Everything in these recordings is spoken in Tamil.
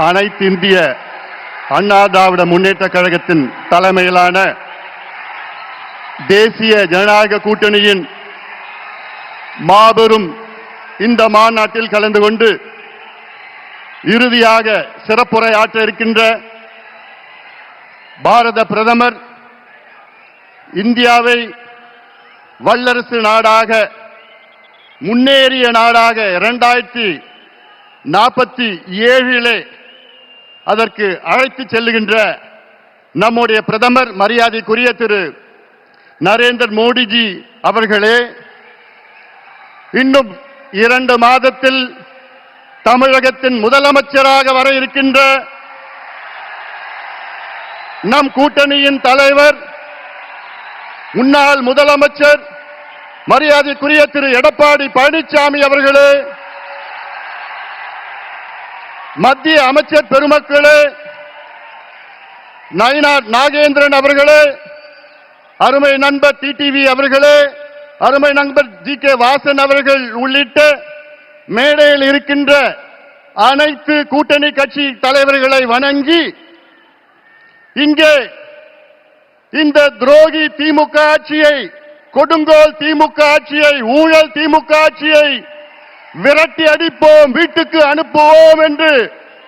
அனைத்து இந்திய அண்ணா திராவிட முன்னேற்ற கழகத்தின் தலைமையிலான தேசிய ஜனநாயக கூட்டணியின் மாபெரும் இந்த மாநாட்டில் கலந்து கொண்டு இறுதியாக சிறப்புரையாற்ற இருக்கின்ற பாரத பிரதமர் இந்தியாவை வல்லரசு நாடாக முன்னேறிய நாடாக இரண்டாயிரத்தி நாற்பத்தி ஏழிலே அதற்கு அழைத்து செல்லுகின்ற நம்முடைய பிரதமர் மரியாதைக்குரிய திரு நரேந்திர மோடிஜி அவர்களே இன்னும் இரண்டு மாதத்தில் தமிழகத்தின் முதலமைச்சராக வர இருக்கின்ற நம் கூட்டணியின் தலைவர் முன்னாள் முதலமைச்சர் மரியாதைக்குரிய திரு எடப்பாடி பழனிசாமி அவர்களே மத்திய அமைச்சர் பெருமக்களே நயினார் நாகேந்திரன் அவர்களே அருமை நண்பர் டிடிவி அவர்களே அருமை நண்பர் ஜி கே வாசன் அவர்கள் உள்ளிட்ட மேடையில் இருக்கின்ற அனைத்து கூட்டணி கட்சி தலைவர்களை வணங்கி இங்கே இந்த துரோகி திமுக ஆட்சியை கொடுங்கோல் திமுக ஆட்சியை ஊழல் திமுக ஆட்சியை விரட்டி அடிப்போம் வீட்டுக்கு அனுப்புவோம் என்று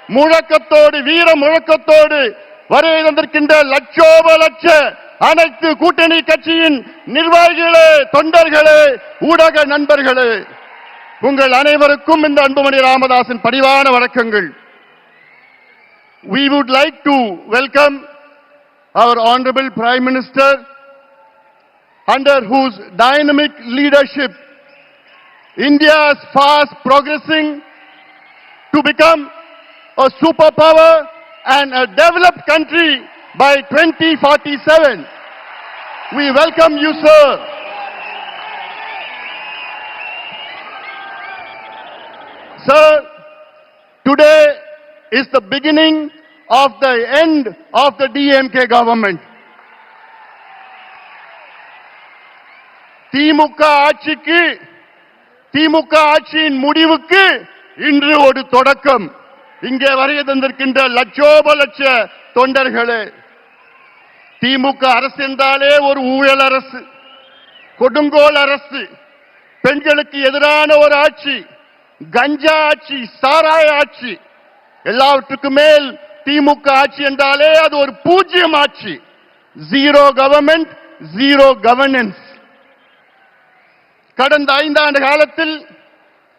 முழக்கத்தோடு வீர முழக்கத்தோடு வரைய தந்திருக்கின்ற லட்சோப லட்ச அனைத்து கூட்டணி கட்சியின் நிர்வாகிகளே தொண்டர்களே ஊடக நண்பர்களே உங்கள் அனைவருக்கும் இந்த அன்புமணி ராமதாசின் பணிவான வணக்கங்கள். We would like to welcome our honorable prime minister under whose dynamic leadership india is fast progressing to become a superpower and a developed country by 2047 we welcome you sir sir today is the beginning of the end of the DMK government. திமுக ஆட்சிக்கு திமுக ஆட்சியின் முடிவுக்கு இன்று ஒரு தொடக்கம். இங்கே வரைய தந்திருக்கின்ற லட்சோப லட்ச தொண்டர்களே திமுக அரசு என்றாலே ஒரு ஊழல் அரசு கொடுங்கோல் அரசு பெண்களுக்கு எதிரான ஒரு ஆட்சி கஞ்சா ஆட்சி சாராய ஆட்சி. எல்லாவற்றுக்கும் மேல் திமுக ஆட்சி என்றாலே அது ஒரு பூஜ்ஜியம் ஆட்சி. ஜீரோ கவர்மெண்ட் ஜீரோ கவர்னன்ஸ் கடந்த ஐந்தாண்டு காலத்தில்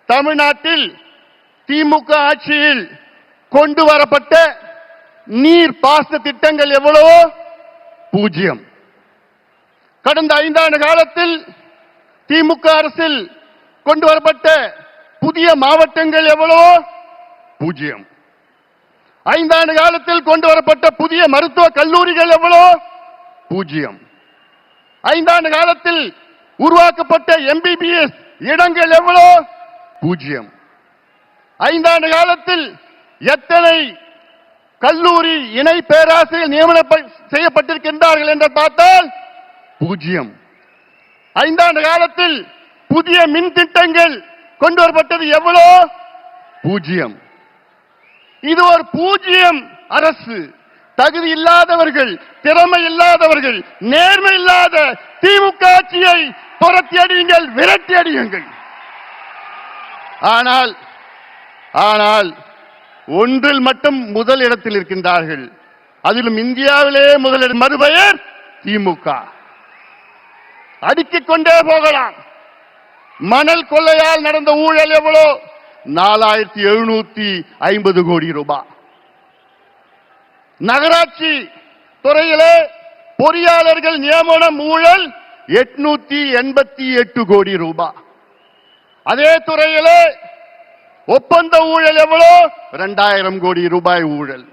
தமிழ்நாட்டில் திமுக ஆட்சியில் கொண்டு வரப்பட்ட நீர் பாசன திட்டங்கள் எவ்வளவோ பூஜ்ஜியம். கடந்த ஐந்தாண்டு காலத்தில் திமுக அரசில் கொண்டு வரப்பட்ட புதிய மாவட்டங்கள் எவ்வளவோ பூஜ்ஜியம். ஐந்தாண்டு காலத்தில் கொண்டு வரப்பட்ட புதிய மருத்துவ கல்லூரிகள் எவ்வளோ பூஜ்ஜியம். ஐந்தாண்டு காலத்தில் உருவாக்கப்பட்ட எம்பிபிஎஸ் இடங்கள் எவ்வளோ? பூஜ்ஜியம். ஐந்தாண்டு காலத்தில் எத்தனை கல்லூரி இணை பேராசிரியர் நியமனம் செய்யப்பட்டிருக்கின்றார்கள் என்று பார்த்தால் பூஜ்ஜியம். ஐந்தாண்டு காலத்தில் புதிய மின் திட்டங்கள் கொண்டு வரப்பட்டது எவ்வளோ? பூஜ்ஜியம். இது ஒரு பூஜ்ஜியம் அரசு. தகுதி இல்லாதவர்கள் திறமை இல்லாதவர்கள் நேர்மை இல்லாத திமுக ஆட்சியை துரத்தி அடியுங்கள் விரட்டி அடியுங்கள் ஆனால் ஆனால் ஒன்றில் மட்டும் முதல் இடத்தில் இருக்கின்றார்கள். அதிலும் இந்தியாவிலே முதலிடம் மறுபெயர் திமுக. அடுக்கிக் கொண்டே போகலாம். மணல் கொள்ளையால் நடந்த ஊழல் எவ்வளோ? நாலாயிரத்தி எழுநூத்தி ஐம்பது கோடி ரூபாய். நகராட்சி துறையிலே பொறியாளர்கள் நியமனம் ஊழல் எட்நூத்தி எண்பத்தி எட்டு கோடி ரூபாய் அதே துறையிலே ஒப்பந்த ஊழல் எவ்வளோ? ரெண்டாயிரம் கோடி ரூபாய் ஊழல்.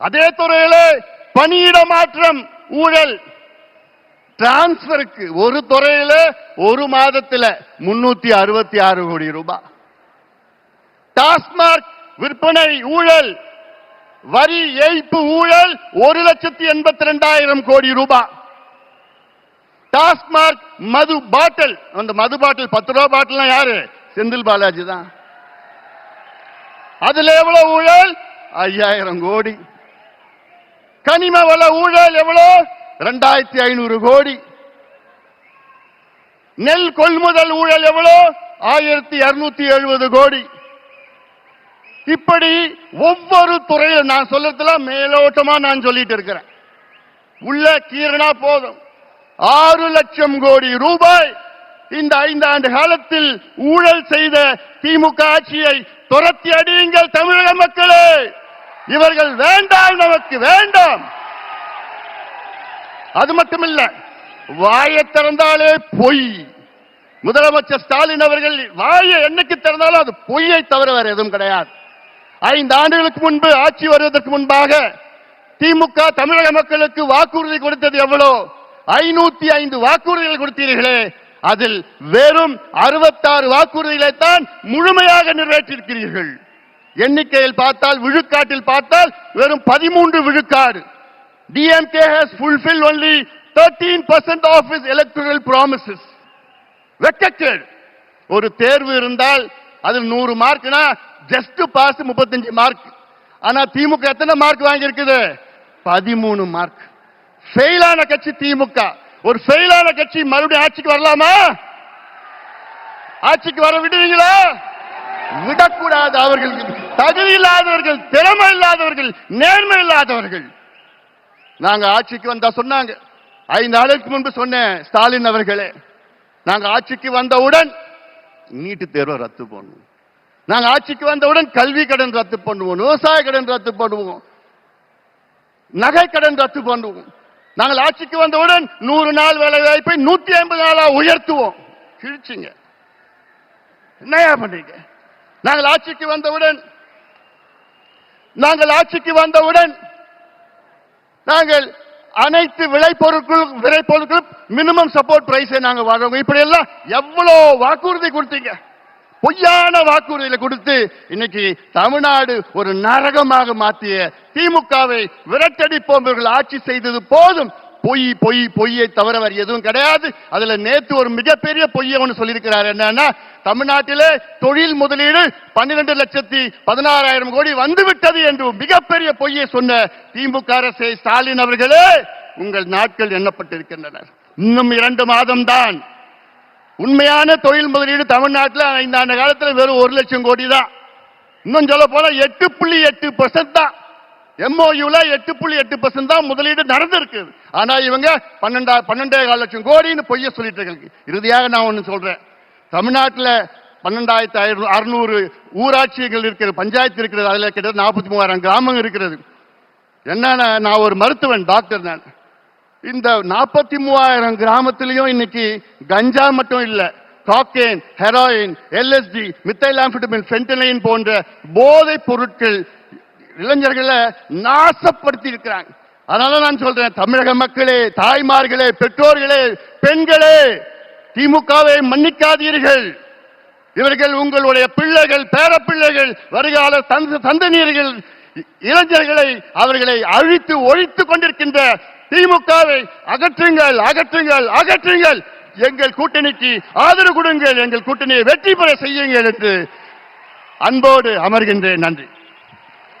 அதே துறையிலே பணியிட மாற்றம் ஊழல். டிரான்ஸ்பருக்கு ஒரு துறையில ஒரு மாதத்துல முன்னூத்தி அறுபத்தி ஆறு கோடி ரூபாய் டாஸ்மாக் விற்பனை ஊழல் வரி ஏய்ப்பு ஊழல் ஒரு லட்சத்தி எண்பத்தி ரெண்டாயிரம் கோடி ரூபாய் டாஸ்மாக் மது பாட்டில். அந்த மது பாட்டில் பத்து ரூபா பாட்டில் யாரு? செந்தில் பாலாஜி தான். அதுல எவ்வளவு ஊழல்? ஐயாயிரம் கோடி. கனிம வள ஊழல் எவ்வளோ? ரெண்டாயிரத்தி ஐநூறு கோடி. நெல் கொள்முதல் ஊழல் எவ்வளோ? ஆயிரத்தி இருநூத்தி எழுபது கோடி. இப்படி ஒவ்வொரு துறையிலும் நான் சொல்லத்துல மேலோட்டமா நான் சொல்லிட்டு இருக்கிறேன். உள்ள கீரனா போதும். ஆறு லட்சம் கோடி ரூபாய் இந்த ஐந்தாண்டு காலத்தில் ஊழல் செய்த திமுக ஆட்சியை துரத்தி அடியுங்கள் தமிழக மக்களே. இவர்கள் வேண்டாம் நமக்கு வேண்டாம். அது மட்டுமில்ல வாயை திறந்தாலே பொய். முதலமைச்சர் ஸ்டாலின் அவர்கள் வாயை என்னைக்கு திறந்தாலும் அது பொய்யை தவிர வேற எதுவும் கிடையாது. ஐந்து ஆண்டுகளுக்கு முன்பு ஆட்சி வருவதற்கு முன்பாக திமுக தமிழக மக்களுக்கு வாக்குறுதி கொடுத்தது எவ்வளோ? ஐநூத்தி ஐந்து வாக்குறுதிகள் கொடுத்தீர்களே. அதில் வெறும் அறுபத்தாறு வாக்குறுதிகளை தான் முழுமையாக நிறைவேற்றிருக்கிறீர்கள் எண்ணிக்கையில் பார்த்தால் விழுக்காட்டில் பார்த்தால் வெறும் பதிமூன்று விழுக்காடு. DMK has fulfil only thirteen percent of is electoral promises வெக்கக்கேடு. ஒரு தேர்வு இருந்தால் அதில் நூறு மார்க்னா ஜஸ்ட் பாஸ் முப்பத்தஞ்சு மார்க் ஆனா திமுக எத்தனை மார்க் வாங்கி இருக்குது பதிமூணு மார்க் ஃபெயிலான கட்சி திமுக. ஒரு ஃபெயிலான கட்சி மறுபடியும் ஆட்சிக்கு வரலாமா? ஆட்சிக்கு வர விடுவீங்களா? விடக்கூடாது அவர்கள். தகுதி இல்லாதவர்கள் திறமை இல்லாதவர்கள் நேர்மை இல்லாதவர்கள். நாங்க ஆட்சிக்கு வந்தா சொன்னாங்க. ஐந்து நாளுக்கு முன்பு சொன்னேன் ஸ்டாலின் அவர்களே. நாங்க ஆட்சிக்கு வந்தவுடன் நீட்டு தேர்வை ரத்து பண்ணுவோம் நாங்க ஆட்சிக்கு வந்தவுடன் கல்வி கடன் ரத்து பண்ணுவோம் விவசாய கடன் ரத்து பண்ணுவோம் நகை கடன் ரத்து பண்ணுவோம். நாங்கள் ஆட்சிக்கு வந்தவுடன் நூறு நாள் வேலை வாய்ப்பை நூத்தி ஐம்பது நாளா உயர்த்துவோம். கிழிச்சிங்க. என்னையா பண்றீங்க? நாங்கள் ஆட்சிக்கு வந்தவுடன் நாங்கள் ஆட்சிக்கு வந்தவுடன் நாங்கள் அனைத்து விளைபொருட்கள் விளைபொருட்களும் மினிமம் சப்போர்ட் பிரைஸை நாங்கள் வாங்குவோம் இப்படி எல்லாம் எவ்வளவு வாக்குறுதி கொடுத்தீங்க? பொய்யான வாக்குறுதிகளை கொடுத்து இன்னைக்கு தமிழ்நாடு ஒரு நரகமாக மாற்றிய திமுகவை விரட்டடிப்போம் இவர்கள் ஆட்சி செய்தது போதும். பொய் பொய் பொய்யை தவிர வேறு எதுவும் கிடையாது. அதுல நேத்து ஒரு மிகப்பெரிய பொய்யை ஒன்று சொல்லியிருக்கிறார். என்னன்னா தமிழ்நாட்டிலே தொழில் முதலீடு பன்னிரண்டு லட்சத்தி பதினாறாயிரம் கோடி வந்துவிட்டது என்று மிகப்பெரிய பொய்யை சொன்ன திமுக அரசை ஸ்டாலின் அவர்களே உங்கள் நாட்கள் எண்ணப்பட்டிருக்கின்றனர் இன்னும் இரண்டு மாதம் தான் உண்மையான தொழில் முதலீடு தமிழ்நாட்டில் ஐந்தாண்டு காலத்தில் வெறும் ஒரு லட்சம் கோடி தான். இன்னும் சொல்ல போனா எட்டு புள்ளி எட்டு பர்சன்ட் தான். எம்ஓயூல எட்டு புள்ளி எட்டு பர்சன்ட் தான் முதலீடு நடந்திருக்கு. ஆனா இவங்க பன்னெண்டா பன்னெண்டே கால் லட்சம் கோடின்னு பொய்ய சொல்லிட்டு இருக்கு இறுதியாக நான் ஒன்று சொல்றேன். தமிழ்நாட்டில் பன்னெண்டாயிரத்தி ஐநூறு அறுநூறு ஊராட்சிகள் இருக்கிறது பஞ்சாயத்து இருக்கிறது அதில் கிட்டத்தட்ட நாற்பத்தி மூவாயிரம் கிராமம் இருக்கிறது. என்னன்னா நான் ஒரு மருத்துவன் டாக்டர் நான். இந்த நாற்பத்தி மூவாயிரம் கிராமத்திலையும் இன்னைக்கு கஞ்சா மட்டும் இல்லை cocaine heroin LSD methamphetamine fentanyl போன்ற போதைப் பொருட்கள் இளைஞர்களை நாசப்படுத்தி இருக்கிறாங்க. அதனால நான் சொல்றேன் தமிழக மக்களே தாய்மார்களே பெற்றோர்களே பெண்களே திமுகவை மன்னிக்காதீர்கள். இவர்கள் உங்களுடைய பிள்ளைகள் பேரப்பிள்ளைகள் வருகால தந்த இளைஞர்களை அவர்களை அழித்து ஒழித்துக் கொண்டிருக்கின்ற திமுகவை அகற்றுங்கள் அகற்றுங்கள் அகற்றுங்கள். எங்கள் கூட்டணிக்கு ஆதரவு கொடுங்கள் எங்கள் கூட்டணியை வெற்றி பெற செய்யுங்கள் என்று அன்போடு அமர்கின்றேன். நன்றி.